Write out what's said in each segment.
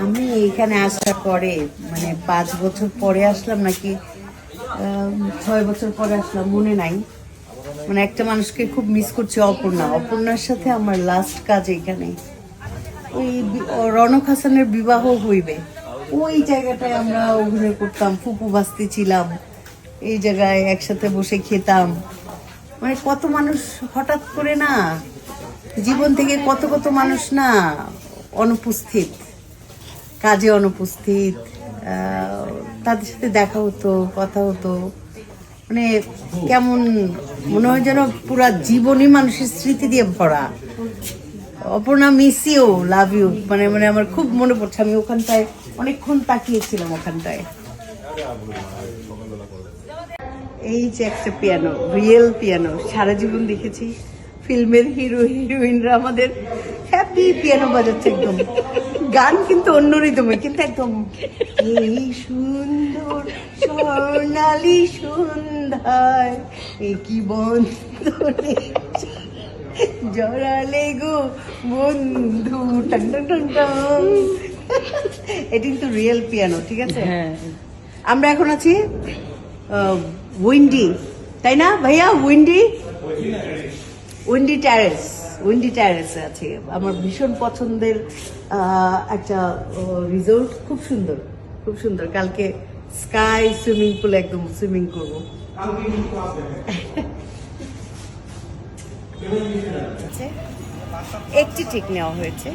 আমি এইখানে আসার পরে মানে পাঁচ বছর পরে আসলাম নাকি ছয় বছর পরে আসলাম, মনে নাই। মানে একটা মানুষকে খুব মিস করছি, অপর্ণা। অপর্ণার সাথে আমার লাস্ট কাজ এখানে ওই রনক হাসানের বিবাহ হইবে। ওই জায়গাটায় আমরা অভিনয় করতাম, ফুপু বাস্তি ছিলাম। এই জায়গায় একসাথে বসে খেতাম। মানে কত মানুষ হঠাৎ করে না, জীবন থেকে কত কত মানুষ না অনুপস্থিত। কাজে অনুপস্থিত তাদের সাথে দেখা হতো, কথা হতো। মানে কেমন, মনে হয় যেন পুরা জীবনই মানুষের স্মৃতি দিয়ে ভরা। Aparna miss you love you মানে মানে আমার খুব মনে পড়ছে, আমি ওখানটায় অনেকক্ষণ তাকিয়েছিলাম ওখানটায়। এই যে একটা পিয়ানো রিয়েল পিয়ানো সারা জীবন দেখেছি। ফিল্মের হিরো হিরোইনরা আমাদের হ্যাপি পিয়ানো বাজাচ্ছে একদম। গান কিন্তু অন্য রিদমে কিন্তু একদম এই সুন্দর স্বর্ণালী সন্ধ্যায় এই কি বন্ধনে জড়ালে গো বন্ধু টান টান টান টান। এটা কিন্তু রিয়েল পিয়ানো ঠিক আছে? আমরা এখন আছি উইন্ডি তাই না? ভাইয়া উইন্ডি উইন্ডি ট্যারেস, উইন্ডি ট্যারেসে আছে। আমার ভীষণ পছন্দের একটা রিসোর্ট খুব সুন্দর খুব সুন্দর। কালকে স্কাই সুইমিং পুলে একদম সুইমিং করব। একটি ঠিক নেওয়া হয়েছে।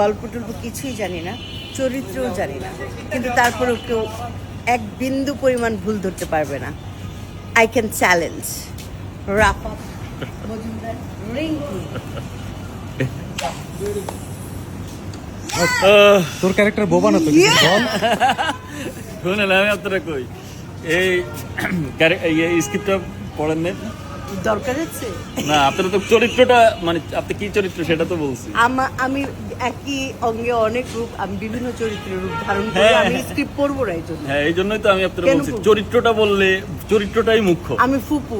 গল্প টল্প কিছুই জানি না, চরিত্রও জানি না। কিন্তু তারপরেও কেউ এক বিন্দু পরিমাণ ভুল ধরতে পারবে না। I can challenge Rafa Majumdar Rinki তোর ক্যারেক্টার বোবা না তো বল। আমি আপনারা কই। এই স্ক্রিপ্টটা পড়েন না দরকার আছে না আপনারা তো চরিত্রটা মানে আপনি কি চরিত্র সেটা তো বলছি। আমি একই অঙ্গে অনেক রূপ আমি বিভিন্ন চরিত্রের রূপ ধারণ করি হ্যাঁ। আমি স্ক্রিপ্ট পড়ব না এই হ্যাঁ এই জন্যই তো আমি আপনারা বলছি চরিত্রটা বললে চরিত্রটাই মুখ্য। আমি ফুপু।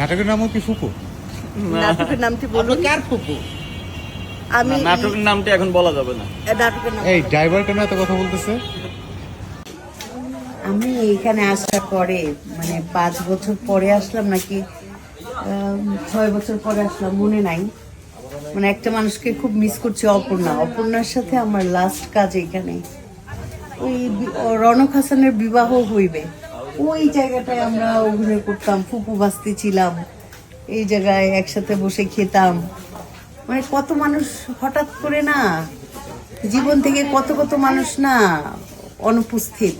নাটকের নামও কি ফুপু? নাটকের নামটি বলুন? কার ফুপু? আমি নাটকের নামটা এখন বলা যাবে না। নাটকের নাম এই ড্রাইভার কেন এত কথা বলতেছে? আমি এখানে আসার পরে মানে পাঁচ বছর পরে আসলাম নাকি ছয় বছর পরে আসলাম মনে নাই। মানে একটা মানুষকে খুব মিস করছি অপর্ণা। অপর্ণার সাথে আমার লাস্ট কাজ এখানে ওই রনক হাসানের বিবাহ হইবে। ওই জায়গাটায় আমরা অভিনয় করতাম, ফুপু বাস্তি ছিলাম, এই জায়গায় একসাথে বসে খেতাম। মানে কত মানুষ হঠাৎ করে না, জীবন থেকে কত কত মানুষ না অনুপস্থিত,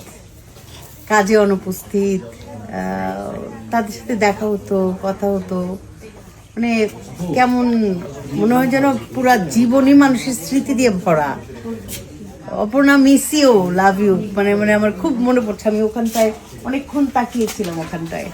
কাজে অনুপস্থিত তাদের সাথে দেখা হতো, কথা হতো। মানে কেমন, মনে হয় যেন পুরা জীবনই মানুষের স্মৃতি দিয়ে ভরা। Aparna miss you love you মানে মানে আমার খুব মনে পড়ছে, আমি ওখানটায় অনেকক্ষণ তাকিয়েছিলাম ওখানটায়।